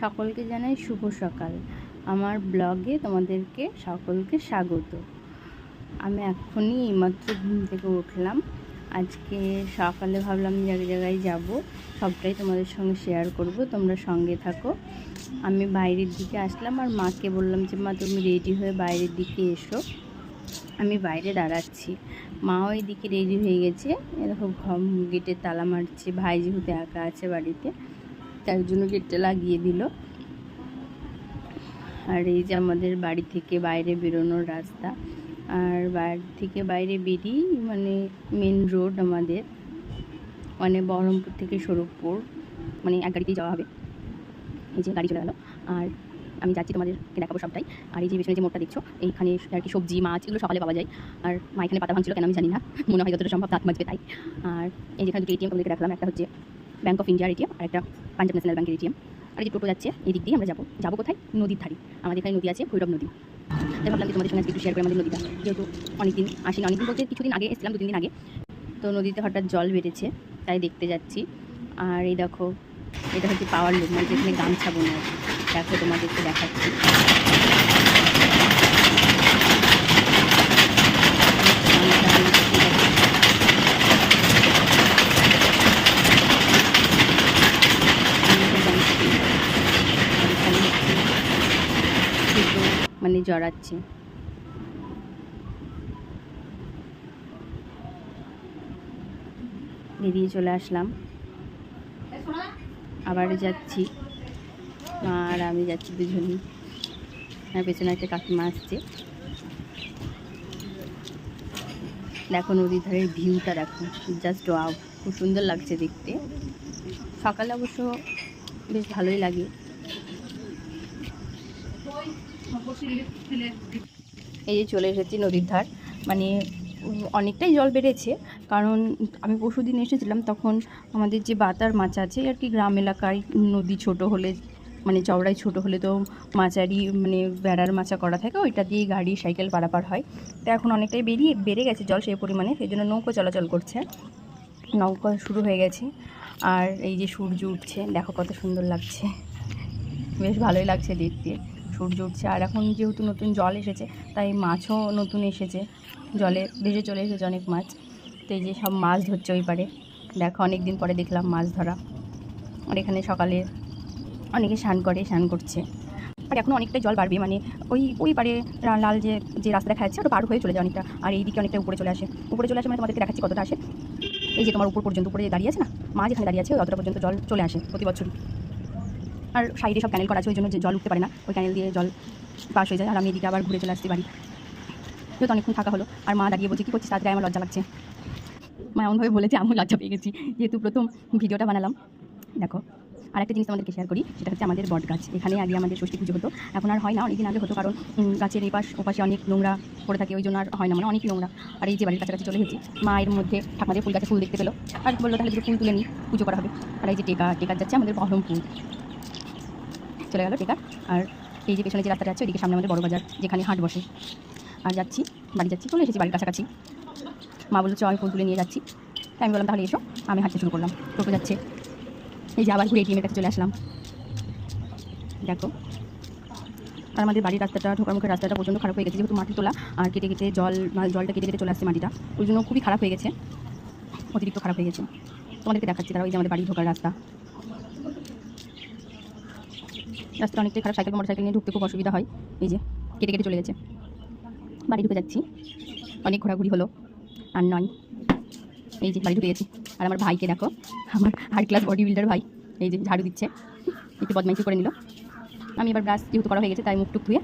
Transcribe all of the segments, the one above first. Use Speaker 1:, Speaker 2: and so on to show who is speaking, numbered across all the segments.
Speaker 1: সকলকে জানাই শুভ সকাল। আমার ব্লগে তোমাদেরকে সকলকে স্বাগত। আমি এখনই এইমাত্র ঘুম থেকে উঠলাম। আজকে সকালে ভাবলাম যে এক জায়গায় যাব। সবটাই তোমাদের সঙ্গে শেয়ার করব। তোমরা সঙ্গে থাকো। আমি বাইরের দিকে আসলাম আর মাকে বললাম যে, মা, তুমি রেডি হয়ে বাইরের দিকে এসো। আমি বাইরে দাঁড়াচ্ছি। মাও দিকে রেডি হয়ে গেছে। এরকম ঘম গেটে তালা মারছে। ভাই যেহেতু একা আছে বাড়িতে তার জন্য গেটটা লাগিয়ে দিল। আর এই যে আমাদের বাড়ি থেকে বাইরে বেরোনোর রাস্তা। আর বাড়ি থেকে বাইরে বেরিয়ে মানে মেন রোড আমাদের। মানে বহরমপুর থেকে স্বরূপপুর মানে এক গাড়িতেই যাওয়া হবে। এই যে গাড়ি চলে গেলো। আর আমি যাচ্ছি তোমাদেরকে দেখাবো সবটাই। আর এই যে পেছনে যে মোটটা দেখছ, এইখানে আর কি সবজি, মাছ, এগুলো সকালে পাওয়া যায়। আর মা এখানে পাতা ভাঙছিল কেন আমি জানি না। মনে হয় যতটা সম্ভব দাঁত মাজবে তাই। আর এই যেখানে দুটো এটিএম তোমাদেরকে রাখলাম একটা হচ্ছে ব্যাঙ্ক অফ ইন্ডিয়ার এটিএম আর একটা পাঞ্জাব ন্যাশনাল ব্যাঙ্কের এটিএম আর যে টোটো যাচ্ছে, এই দিক দিয়ে আমরা যাব। যাব কোথায়? নদীর ধারে। আমাদের এখানে নদী আছে, ভৈরব নদী। তাই ভাবলাম যে তোমাদের সঙ্গে একটু শেয়ার করে আমাদের নদীটা। যেহেতু অনেকদিন আসিনি, অনেকদিন বলতে কিছুদিন আগে এসেছিলাম দু তিন দিন আগে। তো নদীতে হঠাৎ জল বেড়েছে, তাই দেখতে যাচ্ছি। আর এই দেখো, এটা হচ্ছে পাওয়ার লুক মানে যেখানে গামছা বোনা আছে। দেখো তোমাদেরকে দেখাচ্ছি। মানে জড়াচ্ছে। বেরিয়ে চলে আসলাম। আবার যাচ্ছি। আর আমি যাচ্ছি দুজনই। আর পেছনে একটা কাকিমা আসছে। দেখো নদীর ধারের ভিউটা দেখো। জাস্ট ওয়াও খুব সুন্দর লাগছে দেখতে। সকালে অবশ্য বেশ ভালোই লাগে। এই যে চলে এসেছি নদীর ধার। মানে অনেকটাই জল বেড়েছে, কারণ আমি পরশু দিন এসেছিলাম, তখন আমাদের যে বাতার মাছ আছে, আর কি গ্রাম এলাকায় নদী ছোট হলে মানে চওড়াই ছোট হলে তো মাচারি মানে বেড়ার মাচা করা থাকে, ওইটা দিয়ে গাড়ি, সাইকেল পারাপার হয়। তো এখন অনেকটাই বেরিয়ে, বেড়ে গেছে জল সেই পরিমাণে, সেই জন্য নৌকো চলাচল করছে। নৌকা শুরু হয়ে গেছে, আর এই যে সূর্য উঠছে, দেখো কত সুন্দর লাগছে। বেশ ভালোই লাগছে দেখতে। সূর্য উঠছে। আর এখন যেহেতু নতুন জল এসেছে, তাই মাছও নতুন এসেছে। জলে ভেসে চলে এসেছে অনেক মাছ। তো এই যে সব মাছ ধরছে ওই পারে। দেখো অনেক দিন পরে দেখলাম মাছ ধরা। আর এখানে সকালে অনেকে স্নান করে, স্নান করছে। আর এখন অনেকটাই জল বাড়বে। মানে ওই ওই পারে লাল যে যে রাস্তা দেখা যাচ্ছে, ওটা পার হয়ে চলে যায় অনেকটা। আর এই দিকে অনেকটা উপরে চলে আসে। উপরে চলে আসে মানে তোমাদেরকে দেখাচ্ছি কতটা আসে। এই যে তোমার উপর পর্যন্ত, উপরে দাঁড়িয়ে আছে না? মা যেখানে দাঁড়িয়ে আছে অতটা পর্যন্ত জল চলে আসে প্রতি বছরই। আর সাইডে সব ক্যানেল করা আছে, ওই জন্য জল উঠতে পারে না। ওই ক্যানেল দিয়ে জল পাস হয়ে যায়। আর আমি এদিকে আবার ঘুরে চলে আসছি বাড়ি। যেহেতু অনেকক্ষণ থাকা হলো, আর মা দাঁড়িয়ে বলছে, কী করছিস? তাড়াতাড়ি আমার লজ্জা লাগছে। মা এমনভাবে বলেছে আমি লজ্জা পেয়ে গেছি। যেহেতু প্রথম ভিডিওটা বানালাম, দেখো আর একটা জিনিস তোমাদেরকে শেয়ার করি, সেটা হচ্ছে আমাদের বট গাছ। এখানে আগে আমাদের ষষ্ঠী পুজো হতো, এখন আর হয় না, অনেকদিন আগে হতো, কারণ গাছের এই পাশ ওপাশে অনেক নোংরা পড়ে থাকে, ওই জন্য আর হয় না মানে অনেক নোংরা। আর এই যে বাড়ির কাছাকাছি চলে এসেছি, মা এর মধ্যে ঠাকুমাদের ফুল গাছে ফুল দেখতে পেল। আর বলল, তাহলে ফুল তুলে নিই, পুজো করা হবে। আর এই যে টেকা, টেকার যাচ্ছে আমাদের বহরমপুর। চলে গেল টেকার আর এই যে পেছনে যে রাস্তাটা আছে, ওইদিকে সামনে আমাদের বড় বাজার, যেখানে হাট বসে। আর যাচ্ছি, বাড়ি যাচ্ছি, চলে এসেছি বাড়ির কাছাকাছি। মা বলল চ আমি ফুল তুলে নিয়ে যাচ্ছি। তাই আমি বললাম, তাহলে এসো, আমি হাঁটতে শুরু করলাম। টোটো যাচ্ছে। এই যে আবার ঘুরে এটিএমের কাছে চলে আসলাম। দেখো, আর আমাদের বাড়ির রাস্তাটা, ঢোকার মুখের রাস্তাটা প্রচণ্ড খারাপ হয়ে গেছে। যেহেতু মাটি তোলা, আর কেটে কেটে জল জলটা কেটে কেটে চলে আসছে মাটিটা, ওই জন্য খুবই খারাপ হয়ে গেছে। অতিরিক্ত খারাপ হয়ে গেছে। তোমাদেরকে দেখাচ্ছি তারা ওই যে আমাদের বাড়ি ঢোকার রাস্তা। রাস্তাটা অনেকটাই খারাপ সাইকেল মোটর সাইকেল নিয়ে ঢুকতে খুব অসুবিধা হয়। এই যে, কেটে কেটে চলে গেছে। বাড়ি ঢুকে যাচ্ছি। অনেক ঘোরাঘুরি হলো, আর নয়। এই যে, বাড়ি ঢুকে গেছি। আর আমার ভাইকে দেখো, আমার হাই ক্লাস বডি বিল্ডার ভাই, এই যে, ঝাড়ু দিচ্ছে। একটু বদমাইশি করে নিল। আমি এবার ব্রাশ যেহেতু করা হয়ে গেছে, তাই মুখ টুক ধুয়ে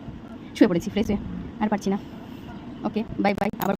Speaker 1: শুয়ে পড়েছি ফ্রেশ হয়ে। আর পারছি না। ওকে বাই বাই আবার